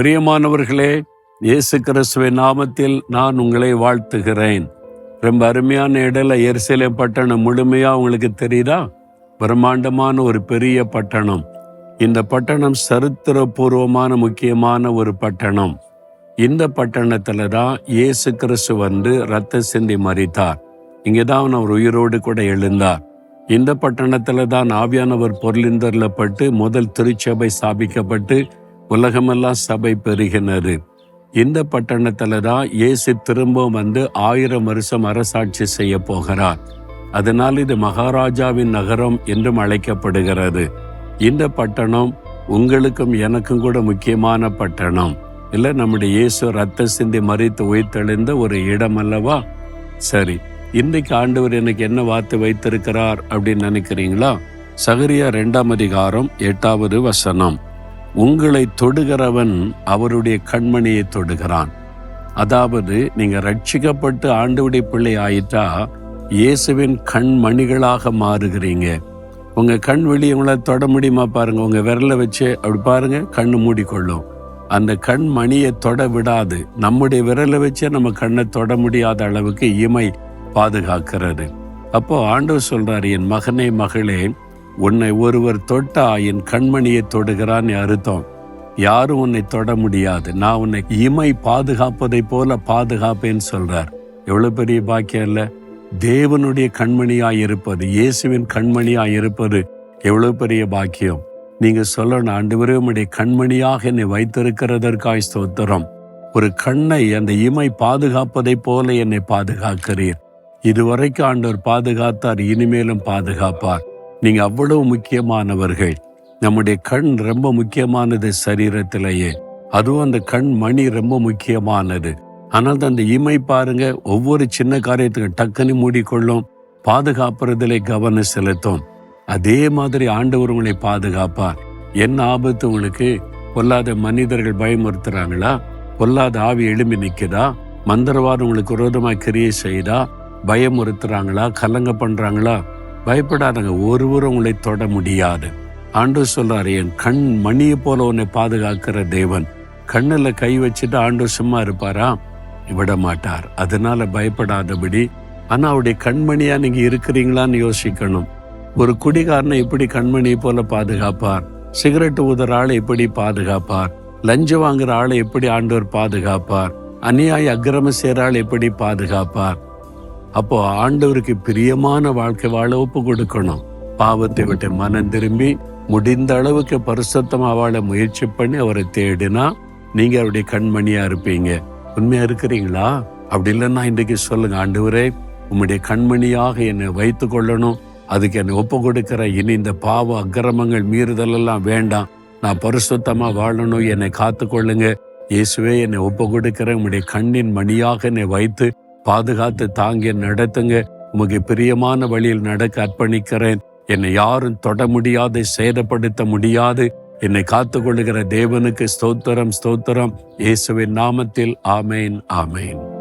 பிரியமானவர்களே இயேசு கிறிஸ்துவின் நாமத்தில் நான் உங்களை வாழ்த்துகிறேன். ரொம்ப அருமையான இடல எரிசலே பட்டணம் முழுமையா உங்களுக்கு தெரியுதா? பிரம்மாண்டமான ஒரு பெரிய பட்டணம். இந்த பட்டணம் சரித்திரபூர்வமான முக்கியமான ஒரு பட்டணம். இந்த பட்டணத்துல தான் இயேசு கிறிஸ்து வந்து ரத்த சிந்தி மறித்தார் இங்கதான் அவர் உயிரோடு கூட எழுந்தார். இந்த பட்டணத்துல தான் ஆவியானவர் பொருளிந்தரப்பட்டு முதல் திருச்சபை ஸ்தாபிக்கப்பட்டு உலகமெல்லாம் சபை பெருகினது இந்த பட்டணத்தில் தான் இயேசு திரும்பவும் வந்து ஆயிரம் வருஷம் அரசாட்சி செய்ய போகிறார். அதனால் இது மகாராஜாவின் நகரம் என்றும் அழைக்கப்படுகிறது. இந்த பட்டணம் உங்களுக்கும் எனக்கும் கூட முக்கியமான பட்டணம். இல்ல நம்முடைய இயேசு ரத்த சிந்தி மறித்து உயிர்த்தெழுந்த ஒரு இடம் அல்லவா? சரி இன்றைக்கு ஆண்டவர் எனக்கு என்ன வார்த்தை வைத்திருக்கிறார் அப்படின்னு நினைக்கிறீங்களா? சகரியா ரெண்டாம் அதிகாரம் எட்டாவது வசனம். உங்களை தொடுகிறவன் அவருடைய கண்மணியை தொடுகிறான். அதாவது நீங்க ரட்சிக்கப்பட்டு ஆண்டவுடைய பிள்ளை ஆயிட்டா இயேசுவின் கண்மணிகளாக மாறுகிறீங்க. உங்க கண் வெளியே உங்களை தொட முடியுமா பாருங்க. உங்க விரலை வச்சு அப்படி பாருங்க கண்ணு மூடிக்கொள்ளும். அந்த கண் மணியை தொட விடாது. நம்முடைய விரலை வச்சே நம்ம கண்ணை தொட முடியாத அளவுக்கு இமை பாதுகாக்கிறது. அப்போ ஆண்டவர் சொல்றாரு என் மகனே மகளே உன்னை ஒருவர் தொட்டா என் கண்மணியை தொடுகிறான் அர்த்தம். யாரும் உன்னை தொட முடியாது. நான் உன்னை இமை பாதுகாப்பதை போல பாதுகாப்பேன்னு சொல்றார். எவ்வளவு பெரிய பாக்கியம் இல்ல? தேவனுடைய கண்மணியாய் இருப்பது இயேசுவின் கண்மணியாய் இருப்பது எவ்வளவு பெரிய பாக்கியம். நீங்க சொல்லணும் ஆண்டு உடைய கண்மணியாக என்னை வைத்திருக்கிறதற்காய் ஸ்தோத்திரம். ஒரு கண்ணை அந்த இமை பாதுகாப்பதை போல என்னை பாதுகாக்கிறீர். இதுவரைக்கும் ஆண்டவர் பாதுகாத்தார் இனிமேலும் பாதுகாப்பார். நீங்க அவ்வளவு முக்கியமானவர்கள். நம்முடைய கண் ரொம்ப முக்கியமானது சரீரத்திலேயே. அதுவும் அந்த கண் மணி ரொம்ப முக்கியமானது. ஆனால் அந்த இமை பாருங்க ஒவ்வொரு சின்ன காரியத்துக்கு டக்குன்னு மூடிக்கொள்ளும். பாதுகாப்புறதிலே கவனம் செலுத்தும். அதே மாதிரி ஆண்டவர் உங்களை பாதுகாப்பார். என்ன ஆபத்து உங்களுக்கு? பொல்லாத மனிதர்கள் பயமுறுத்துறாங்களா? பொல்லாத ஆவி எழும்பி நிற்குதா மந்திரவாதம் உங்களுக்கு விரோதமாக கிரியை செய்தா பயமுறுத்துறாங்களா? கலங்க பண்றாங்களா? பயப்படாதங்க ஒருவரும் உங்களை தொட முடியாது. ஆண்டு சொல்றாரு என் கண் மணியை போல உன்னை பாதுகாக்கிற தேவன். கண்ணுல கை வச்சுட்டு ஆண்டு சும்மா இருப்பாரா? விட மாட்டார் அதனால பயப்படாதபடி ஆனா அவருடைய கண்மணியா நீங்க இருக்கிறீங்களான்னு யோசிக்கணும். ஒரு குடிகாரனை எப்படி கண்மணியை போல பாதுகாப்பார். சிகரெட் ஊதுற ஆளை எப்படி பாதுகாப்பார். லஞ்சம் வாங்குற ஆளை எப்படி ஆண்டவர் பாதுகாப்பார். அநியாய அக்கிரம செய்கிற ஆள் எப்படி பாதுகாப்பார். அப்போ ஆண்டவருக்கு பிரியமான வாழ்க்கை வாழ ஒப்பு கொடுக்கணும் பாவத்தை விட்டு மனம் திரும்பி முடிந்த அளவுக்கு பரிசுத்தமா வாழ முயற்சி பண்ணி அவரை தேடினா நீங்க அவருடைய கண்மணியா இருப்பீங்க. உண்மையா இருக்கிறீங்களா? அப்படி இல்லைன்னா இன்றைக்கு சொல்லுங்க ஆண்டவரே உம்முடைய கண்மணியாக என்னை வைத்து கொள்ளணும். அதுக்கு என்னை ஒப்பு கொடுக்கிற இனி இந்த பாவ அக்கிரமங்கள் மீறுதல் எல்லாம் வேண்டாம். நான் பரிசுத்தமா வாழணும் என்னை காத்து கொள்ளுங்க இயேசுவே என்னை ஒப்பு கொடுக்கிற உங்களுடைய கண்ணின் மணியாக என்னை வைத்து பாதுகாத்து தாங்கி நடத்துங்க. உமக்கு பிரியமான வழியில் நடக்க அர்ப்பணிக்கிறேன். என்னை யாரும் தொட முடியாது சேதப்படுத்த முடியாது. என்னை காத்துக்கொள்ளுகிற தேவனுக்கு ஸ்தோத்திரம் ஸ்தோத்திரம். இயேசுவின் நாமத்தில் ஆமேன் ஆமேன்.